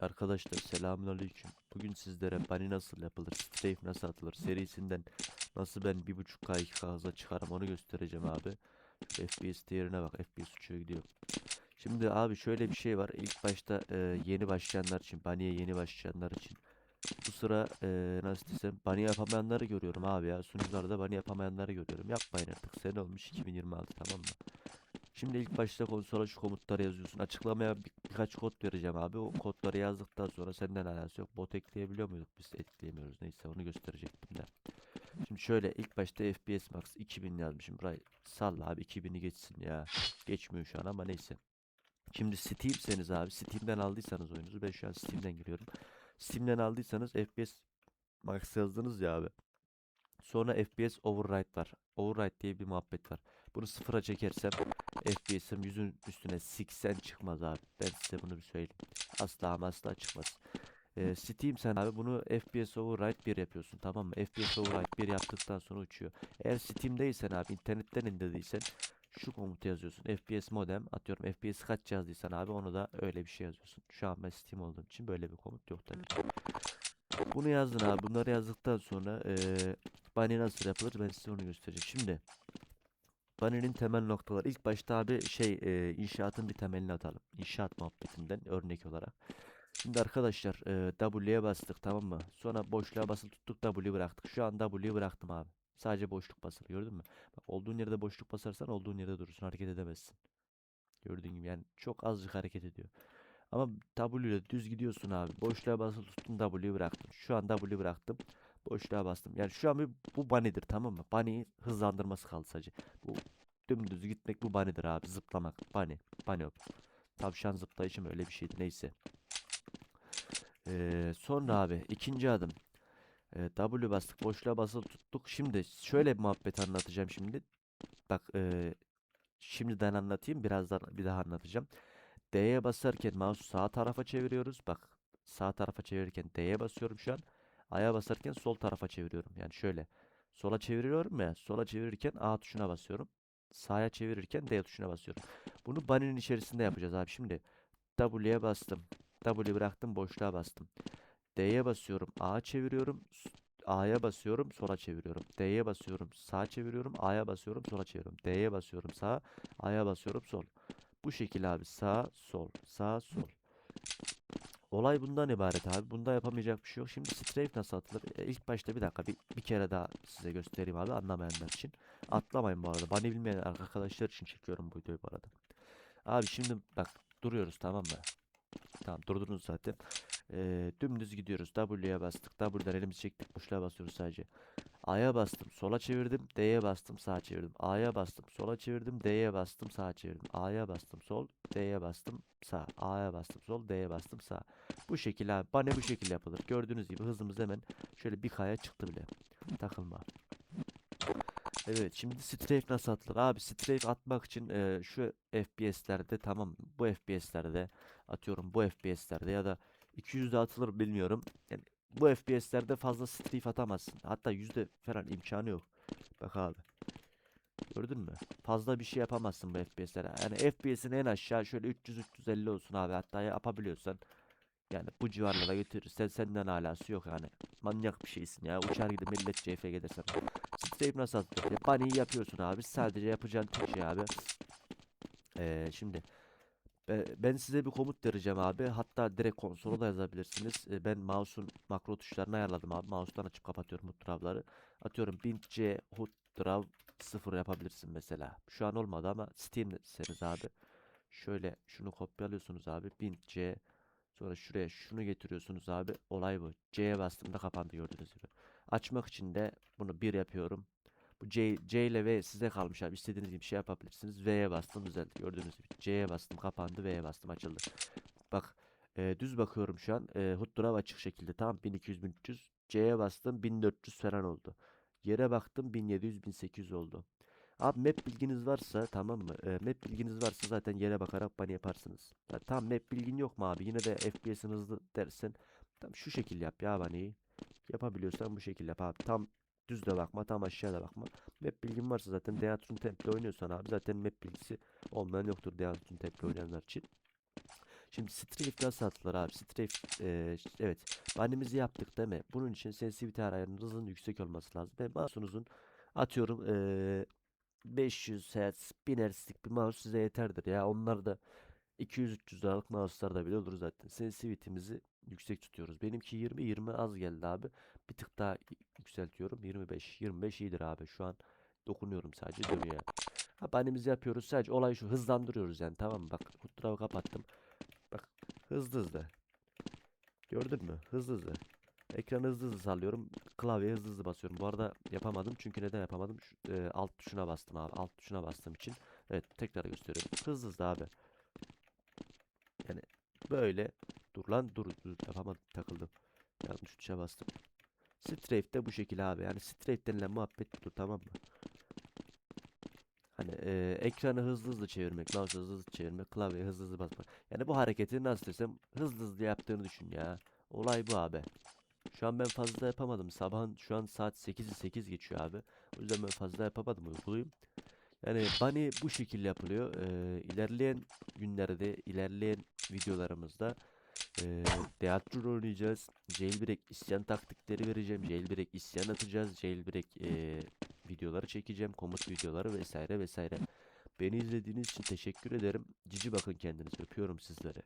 Arkadaşlar selamünaleyküm. Bugün sizlere Bunny nasıl yapılır, Strafe nasıl atılır serisinden nasıl ben 1.5K 2K hıza çıkarım onu göstereceğim abi. Şu FPS değerine bak FPS uçuyor gidiyor. Şimdi abi şöyle bir şey var. İlk başta e, yeni başlayanlar için, Bunny'ye yeni başlayanlar için bu sıra e, nasıl desem Bunny yapamayanları görüyorum abi ya. Sunucularda Bunny yapamayanları görüyorum. Yapmayın artık. Sene olmuş 2026 tamam mı? Şimdi ilk başta konsola şu komutları yazıyorsun. Açıklamaya bir- birkaç kod vereceğim abi. O kodları yazdıktan sonra senden alakası yok. Bot ekleyebiliyor muyduk? Biz ekleyemiyoruz. Neyse onu gösterecektim de. Şimdi şöyle ilk başta FPS Max 2000 yazmışım. Burayı salla abi 2000'i geçsin ya. Geçmiyor şu an ama neyse. Şimdi Steam'seniz abi Steam'den aldıysanız oyununuzu ben şu an Steam'den giriyorum. Steam'den aldıysanız FPS Max yazdınız ya abi. Sonra FPS Override var. Override diye bir muhabbet var. Bunu sıfıra çekersem FPS'im yüzün üstüne 80 çıkmaz abi. Ben size bunu bir söyleyeyim. Asla ama asla çıkmaz. Ee, Steam sen abi bunu FPS Override 1 yapıyorsun tamam mı? FPS Override 1 yaptıktan sonra uçuyor. Eğer Steam'deysen abi internetten indirdiysen şu komutu yazıyorsun. FPS modem atıyorum FPS kaç yazdıysan abi onu da öyle bir şey yazıyorsun. Şu an ben Steam olduğum için böyle bir komut yok tabii. Bunu yazdın abi. Bunları yazdıktan sonra eee Bunny nasıl yapılır ben size onu göstereceğim. Şimdi Bunny'nin temel noktaları. İlk başta abi şey eee, inşaatın bir temelini atalım. İnşaat muhabbetinden örnek olarak. Şimdi arkadaşlar eee W'ye bastık tamam mı? Sonra boşluğa basılı tuttuk W bıraktık. Şu an W'yi bıraktım abi. Sadece boşluk basılı gördün mü? Bak olduğun yerde boşluk basarsan olduğun yerde durursun hareket edemezsin. Gördüğün gibi yani çok azıcık hareket ediyor. Ama W ile düz gidiyorsun abi. Boşluğa basılı tuttun W'yi bıraktın. Şu an W bıraktım. Boşluğa bastım. Yani şu an bir, bu bunny'dir tamam mı? Bunny'yi hızlandırması kaldı sadece. Bu dümdüz gitmek bu bunny'dir abi. Zıplamak. Bunny. Bunny hop. Tavşan zıplayışı mı öyle bir şeydi neyse. Ee, sonra abi ikinci adım. Ee, W bastık. Boşluğa basılı tuttuk. Şimdi şöyle bir muhabbet anlatacağım şimdi. Bak ee, şimdiden anlatayım. Birazdan bir daha anlatacağım. D'ye basarken mouse sağ tarafa çeviriyoruz. Bak sağ tarafa çevirirken D'ye basıyorum şu an. A'ya basarken sol tarafa çeviriyorum. Yani şöyle sola çeviriyorum ya. Sola çevirirken A tuşuna basıyorum. Sağa çevirirken D tuşuna basıyorum. Bunu bunny'nin içerisinde yapacağız abi. Şimdi W'ye bastım. W bıraktım boşluğa bastım. D'ye basıyorum. A çeviriyorum. A'ya basıyorum. Sola çeviriyorum. D'ye basıyorum. Sağa çeviriyorum. A'ya basıyorum. Sola çeviriyorum. D'ye basıyorum. Sağa. A'ya basıyorum. Sol. Bu şekil abi. Sağ, sol. Sağ, sol. Olay bundan ibaret abi. Bunda yapamayacak bir şey yok. Şimdi strafe nasıl atılır? E, ilk başta bir dakika bir, bir kere daha size göstereyim abi anlamayanlar için. Atlamayın bu arada. Bana bilmeyen arkadaşlar için çekiyorum bu videoyu bu arada. Abi şimdi bak duruyoruz tamam mı? Tamam durdunuz zaten. Ee, dümdüz gidiyoruz. W'ye bastık. W'den elimizi çektik. Boşluğa basıyoruz sadece. A'ya bastım. Sola çevirdim. D'ye bastım. Sağa çevirdim. A'ya bastım. Sola çevirdim. D'ye bastım. Sağa çevirdim. A'ya bastım. Sol. D'ye bastım. Sağ. A'ya bastım. Sol. D'ye bastım. Sağ. Bu şekil abi. Bana bu şekil yapılır. Gördüğünüz gibi hızımız hemen şöyle bir kaya çıktı bile. Takılma. Evet şimdi strafe nasıl atılır? Abi strafe atmak için e, şu FPS'lerde tamam bu FPS'lerde atıyorum bu FPS'lerde ya da 200'de atılır bilmiyorum. Yani bu FPS'lerde fazla strafe atamazsın. Hatta yüzde falan imkanı yok. Bak abi. Gördün mü? Fazla bir şey yapamazsın bu FPS'lere. Yani FPS'in en aşağı şöyle 300-350 olsun abi. Hatta yapabiliyorsan yani bu civarlara götürürsen senden alası yok yani. Manyak bir şeysin ya. Uçar gidip millet CF gidersen. Strafe nasıl atılır? diye. Bunny'yi yapıyorsun abi. Sadece yapacağın tek şey abi. Ee, şimdi ben size bir komut vereceğim abi. Hatta direkt konsola da yazabilirsiniz. Ben mouse'un makro tuşlarını ayarladım abi. Mouse'dan açıp kapatıyorum HUD draw'ları. Atıyorum Bint C HUD draw 0 yapabilirsin mesela. Şu an olmadı ama Steam'seniz abi. Şöyle şunu kopyalıyorsunuz abi. Bint C Sonra şuraya şunu getiriyorsunuz abi. Olay bu. C'ye bastığımda kapandı gördüğünüz gibi. Açmak için de bunu bir yapıyorum. Bu C, C ile V size kalmış abi. İstediğiniz gibi şey yapabilirsiniz. V'ye bastım düzeldi. Gördüğünüz gibi. C'ye bastım kapandı. V'ye bastım açıldı. Bak e, düz bakıyorum şu an. E, HUD Drive açık şekilde. Tamam 1200 1300. C'ye bastım 1400 falan oldu. Yere baktım 1700 1800 oldu. Abi map bilginiz varsa tamam mı? E, map bilginiz varsa zaten yere bakarak bana yaparsınız. Ya, tamam map bilgin yok mu abi? Yine de FPS'in hızlı dersen tam şu şekil yap ya bani. Yapabiliyorsan bu şekil yap abi. Tam düz de bakma, tam aşağıda bakma. Map bilgin varsa zaten Deathroom Temple oynuyorsan abi zaten map bilgisi olmayan yoktur Deathroom Temple oynayanlar için. Şimdi strafe nasıl atılır abi? Strafe eee, evet. Banimizi yaptık değil mi? Bunun için sensitivity ayarınızın yüksek olması lazım. Ve mouse'unuzun atıyorum eee 500 Hz 1000 Hz'lik bir mouse size yeterdir ya. Onlar da 200-300 liralık mouse'larda bile olur zaten. Sensitivity'mizi yüksek tutuyoruz. Benimki 20 20 az geldi abi. Bir tık daha yükseltiyorum. 25 25 iyidir abi. Şu an dokunuyorum sadece dönüyor. Ha banimizi yapıyoruz. Sadece olay şu hızlandırıyoruz yani tamam mı? Bak Hoodra'yı kapattım. Bak hızlı hızlı. Gördün mü? Hızlı hızlı. Ekranı hızlı hızlı sallıyorum. Klavyeye hızlı hızlı basıyorum. Bu arada yapamadım. Çünkü neden yapamadım? Şu, e, alt tuşuna bastım abi. Alt tuşuna bastığım için. Evet tekrar gösteriyorum. Hızlı hızlı abi. Yani böyle. Dur lan dur dur yapamadım takıldım. Yanlış tuşa bastım. Strafe de bu şekilde abi. Yani strafe denilen muhabbet budur tamam mı? Hani e, ekranı hızlı hızlı çevirmek, mouse hızlı hızlı çevirmek, klavyeye hızlı hızlı basmak. Yani bu hareketi nasıl desem hızlı hızlı yaptığını düşün ya. Olay bu abi. Şu an ben fazla yapamadım. Sabahın şu an saat 8'i 8 geçiyor abi. O yüzden ben fazla yapamadım uykuluyum. Yani bunny bu şekilde yapılıyor. Ee, ilerleyen günlerde, ilerleyen videolarımızda ee, Deathloop oynayacağız. Jailbreak isyan taktikleri vereceğim. Jailbreak isyan atacağız. Jailbreak ee, videoları çekeceğim. Komut videoları vesaire vesaire. Beni izlediğiniz için teşekkür ederim. Cici bakın kendinize. Öpüyorum sizleri.